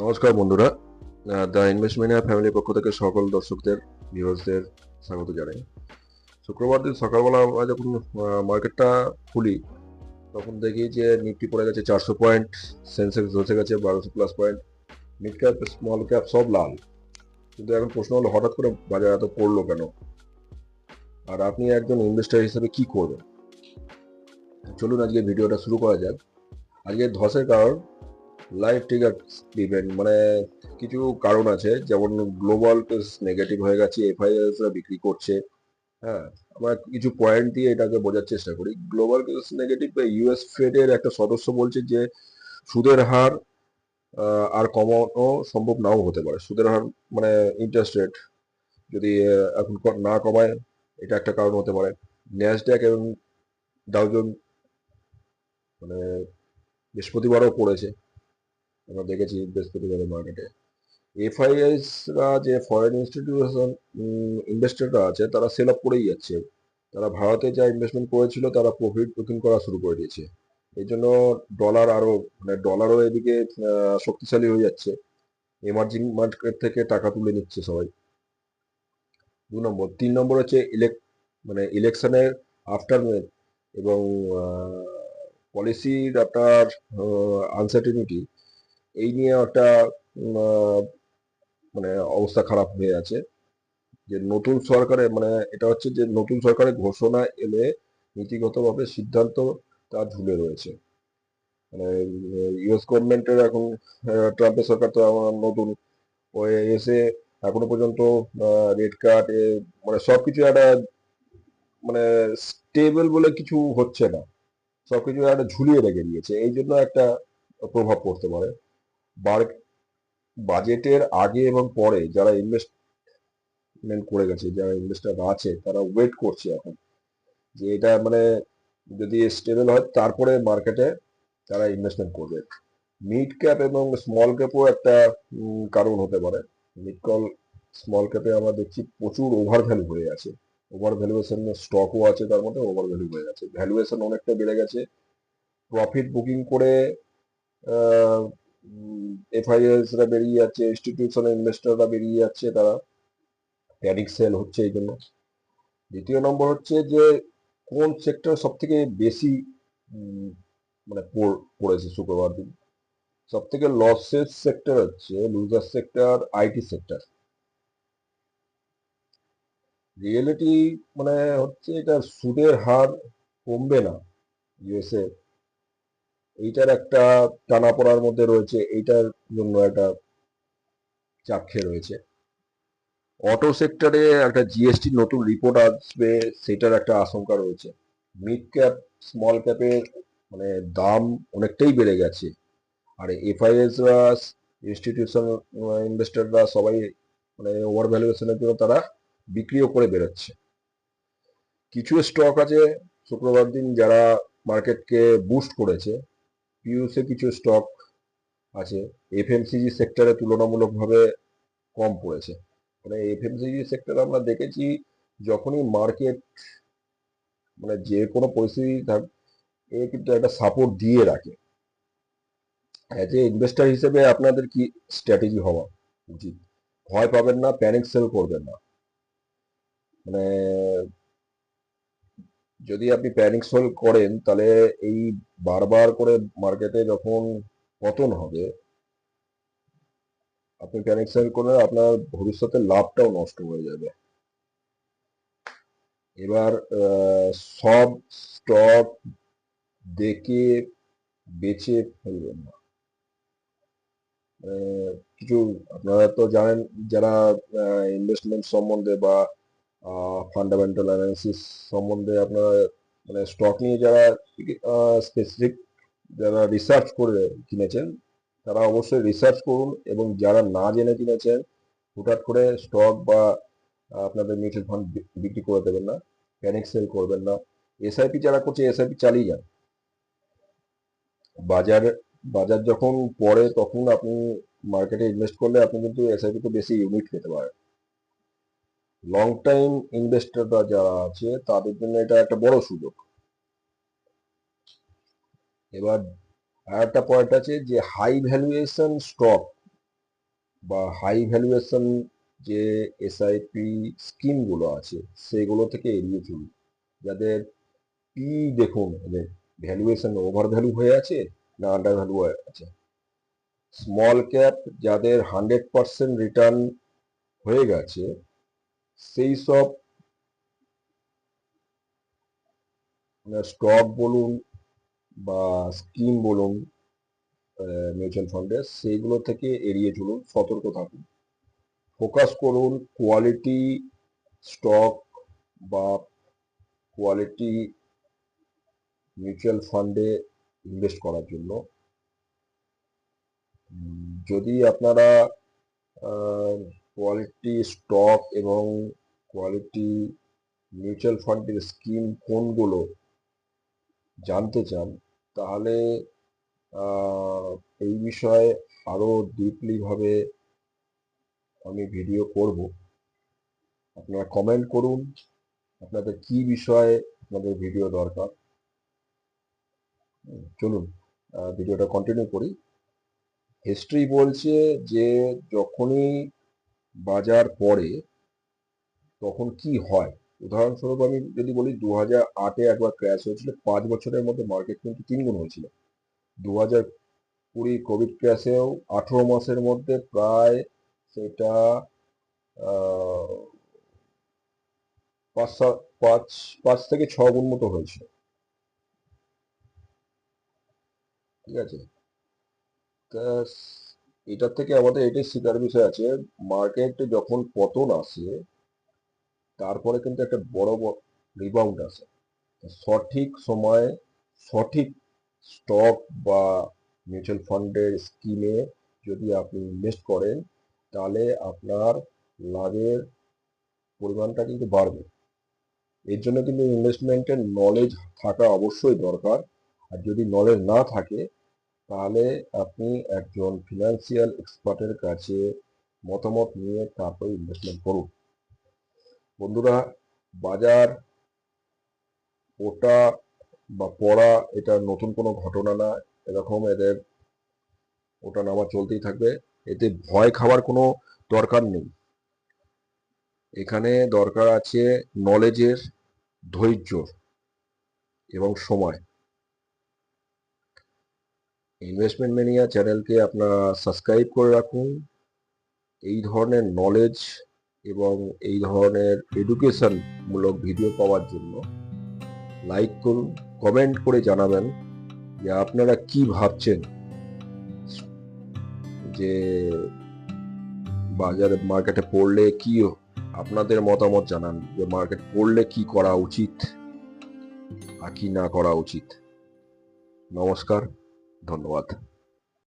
নমস্কার বন্ধুরা the investment ফ্যামিলির পক্ষ থেকে সকল দর্শকদের ভিউয়ার্সদের স্বাগত জানাই। শুক্রবার দিন সকালবেলা আমরা যখন মার্কেটটা খুলি, তখন দেখি যে নিফটি পড়ে গেছে চারশো পয়েন্ট সেন্সেক্স ধসে গেছে বারোশো plus point mid cap small cap সব লাল। কিন্তু এখন প্রশ্ন হলো, হঠাৎ করে বাজার এত পড়ল কেন? আর আপনি একজন ইনভেস্টার হিসেবে কি করবেন? চলুন আজকে ভিডিওটা শুরু করা যাক। আজকে ধসের কারণ লাইভ ট্রিগার ইভেন্ট মানে কিছু কারণ আছে, যেমন গ্লোবাল নেগেটিভ হয়ে গেছে এফআইএস বিক্রি করছে হ্যাঁ আমরা কিছু পয়েন্ট দিয়ে এটাকে বোঝার চেষ্টা করি। গ্লোবাল নেগেটিভ ইউএস ফেডের একটা সদস্য বলছে যে, সুদের হার আর কমানো সম্ভব নাও হতে পারে। সুদের হার মানে ইন্টারেস্ট রেট যদি এখন না কমায়, এটা একটা কারণ হতে পারে। ন্যাসড্যাক এবং ডাউজন মানে বৃহস্পতিবারও পড়েছে। আমরা দেখেছি বৃহস্পতিবারের মার্কেটে। এফআইএস রা যে ফরেন ইনস্টিটিউশন ইনভেস্টররা আছে, তারা সেল আপ করেই যাচ্ছে। তারা ভারতে যা ইনভেস্টমেন্ট করেছিল, তারা প্রফিট বুকিং করা শুরু করে দিয়েছে। এই জন্য ডলার আরও মানে ডলারও এদিকে শক্তিশালী হয়ে যাচ্ছে। এমার্জিং মার্কেট থেকে টাকা তুলে নিচ্ছে সবাই। দু নম্বর। তিন নম্বর হচ্ছে ইলেক মানে ইলেকশনের আফটারমেথ এবং পলিসির আপনার আনসার্টিনিটি এই নিয়ে একটা মানে অবস্থা খারাপ হয়ে আছে। যে নতুন সরকারে মানে এটা হচ্ছে যে নতুন সরকারের ঘোষণা এলে নীতিগতভাবে সিদ্ধান্ত তা ঝুলে রয়েছে। মানে ইউএস গভর্নমেন্টের এখন ট্রাম্পের সরকার তো নতুন। হয়ে এসে এখনও পর্যন্ত রেড কার্ড, এ মানে সবকিছু একটা মানে স্টেবল বলে কিছু হচ্ছে না। সবকিছু একটা ঝুলিয়ে রেখে দিয়েছে। এই জন্য একটা প্রভাব পড়তে পারে। বাজেটের আগে এবং পরে যারা ইনভেস্টমেন্ট করে গেছে, যারা ইনভেস্টার আছে, তারা ওয়েট করছে এখন। যে এটা মানে যদি স্টেবল হয়, তারপরে মার্কেটে তারা ইনভেস্টমেন্ট করবে। মিড ক্যাপ এবং স্মল ক্যাপও একটা কারণ হতে পারে। মিড কল স্মল ক্যাপে আমরা দেখছি প্রচুর ওভার ভ্যালু হয়ে আছে। ওভার ভ্যালুয়েশন স্টকও আছে, তার মধ্যে ওভার ভ্যালু হয়ে গেছে ভ্যালুয়েশন অনেকটা বেড়ে গেছে। প্রফিট বুকিং করে এফআইএস রা বেরিয়ে যাচ্ছে ইনস্টিটিউশনাল ইনভেস্টররা বেরিয়ে যাচ্ছে তারা। প্যানিক সেল হচ্ছে এই জন্য। দ্বিতীয় নম্বর হচ্ছে যে, কোন সেক্টর সব থেকে বেশি মানে পড়েছে শুক্রবার দিন? সব থেকে লসের সেক্টর হচ্ছে loser sector IT sector reality মানে হচ্ছে এটা সুদের হার কমবে না ইউএসএ এইটার একটা টানাপোড়ার মধ্যে রয়েছে, এইটার জন্য একটা চাপ খেয়ে রয়েছে। অটো সেক্টরে একটা জিএসটি নতুন রিপোর্ট আসবে, সেটার একটা আশঙ্কা রয়েছে। মিড ক্যাপ স্মল ক্যাপের মানে দাম অনেকটাই বেড়ে গেছে। আর এফআইএস রা ইনস্টিটিউশন ইনভেস্টররা সবাই মানে ওভার ভ্যালুয়েশনের জন্য তারা বিক্রিও করে বেরোচ্ছে কিছু স্টক আছে, শুক্রবার দিন যারা মার্কেটকে বুস্ট করেছে পিউসে কিছু স্টক আছে। এফএমসিজি সেক্টরে তুলনামূলকভাবে কম পড়েছে। মানে এফএমসিজি সেক্টর আমরা দেখেছি, যখনই মার্কেট মানে যে কোনো পরিস্থিতি থাক, এ কিন্তু একটা সাপোর্ট দিয়ে রাখে। অ্যাজ এ ইনভেস্টার হিসেবে আপনাদের কি স্ট্র্যাটেজি হওয়া উচিত? ভয় পাবেন না প্যানিক সেল করবেন না। মানে যদি আপনি প্যানিক সেল করেন, তাহলে এই বারবার করে মার্কেটে যখন পতন হবে, আপনি প্যানিক সেল করলে আপনার ভবিষ্যতে লাভটাও নষ্ট হয়ে যাবে। এবার সব স্টক দেখে বেচে ফেলবেন না। কিছু আপনারা তো জানেন, যারা ইনভেস্টমেন্ট সম্বন্ধে বা ফান্ডামেন্টাল অ্যানালিসিস সম্বন্ধে আপনারা মানে স্টক নিয়ে যারা স্পেসিফিক যারা রিসার্চ করে কিনেছেন, তারা অবশ্যই রিসার্চ করুন এবং যারা না জেনে কিনেছেন, হুটহাট করে স্টক বা আপনাদের মিউচুয়াল ফান্ড বিক্রি করে দেবেন না প্যানিক সেল করবেন না। এসআইপি যারা করছে এসআইপি চালিয়ে যান। বাজার বাজার যখন পড়ে, তখন আপনি মার্কেটে ইনভেস্ট করলে আপনি কিন্তু এসআইপি তো বেশি ইউনিট পেতে পারেন। লং টাইম ইনভেস্টররা যারা আছে, তাদের জন্য এটা একটা বড় সুযোগ। এবার আর একটা পয়েন্ট আছে যে হাই ভ্যালুয়েশন স্টক বা হাই ভ্যালুয়েশন যে এসআইপি স্কিমগুলো আছে, সেগুলো থেকে এড়িয়ে চলুন যাদের পি দেখুন ভ্যালুয়েশন ওভার ভ্যালু হয়ে আছে না আন্ডার ভ্যালু হয়ে আছে। স্মল ক্যাপ যাদের হান্ড্রেড পার্সেন্ট রিটার্ন হয়ে গেছে সেই সব স্টক বলুন বা স্কিম বলুন মিউচুয়াল ফান্ডে সেইগুলো থেকে এড়িয়ে চলুন, সতর্ক থাকুন। ফোকাস করুন কোয়ালিটি স্টক বা কোয়ালিটি মিউচুয়াল ফান্ডে ইনভেস্ট করার জন্য। যদি আপনারা কোয়ালিটি স্টক এবং কোয়ালিটি মিউচুয়াল ফান্ডের স্কিম কোনগুলো জানতে চান, তাহলে এই বিষয়ে আরও ডিপলিভাবে আমি ভিডিও করব। আপনারা কমেন্ট করুন, আপনাদের কি বিষয়ে আপনাদের ভিডিও দরকার। চলুন ভিডিওটা কন্টিনিউ করি। হিস্ট্রি বলছে যে, যখনই বাজার পড়ে, তখন কি হয়? উদাহরণস্বরূপ আমি যদি বলি দু হাজার আটে একবার ক্র্যাশ হয়েছিল, পাঁচ বছরের মধ্যে মার্কেট কিন্তু তিন গুণ হয়েছিল। দু হাজার কুড়ি কোভিড ক্র্যাশেও আঠেরো মাসের মধ্যে প্রায় সেটা পাঁচ পাঁচ পাঁচ থেকে ছ গুণ মতো হয়েছে। ঠিক আছে? তা এটার থেকে আমাদের এটাই শিকার বিষয় আছে মার্কেট যখন পতন আসে, তারপরে কিন্তু একটা বড় রিবাউন্ড আসে। সঠিক সময়ে সঠিক স্টক বা মিউচুয়াল ফান্ডের স্কিমে যদি আপনি ইনভেস্ট করেন, তাহলে আপনার লাভের পরিমাণটা কিন্তু বাড়বে। এর জন্য কিন্তু ইনভেস্টমেন্টের নলেজ থাকা অবশ্যই দরকার। আর যদি নলেজ না থাকে তাহলে আপনি একজন ফিনান্সিয়াল এক্সপার্টের কাছে মতামত নিয়ে তারপরে ইনভেস্টমেন্ট করুন। বন্ধুরা, বাজার, ওটা বা পড়া, এটা নতুন কোনো ঘটনা না। এরকম এদের ওটা নামা চলতেই থাকবে। এতে ভয় খাওয়ার কোনো দরকার নেই। এখানে দরকার আছে নলেজের ধৈর্য এবং সময়। ইনভেস্টমেন্ট মেনিয়া চ্যানেলকে আপনারা সাবস্ক্রাইব করে রাখুন। এই ধরনের নলেজ এবং এই ধরনের এডুকেশন মূলক ভিডিও পাওয়ার জন্য লাইক করুন কমেন্ট করে জানাবেন যে আপনারা কি ভাবছেন যে বাজারে মার্কেটে পড়লে কি আপনাদের মতামত জানান, যে মার্কেট পড়লে কি করা উচিত আর কি না করা উচিত। নমস্কার। ধন্যবাদ।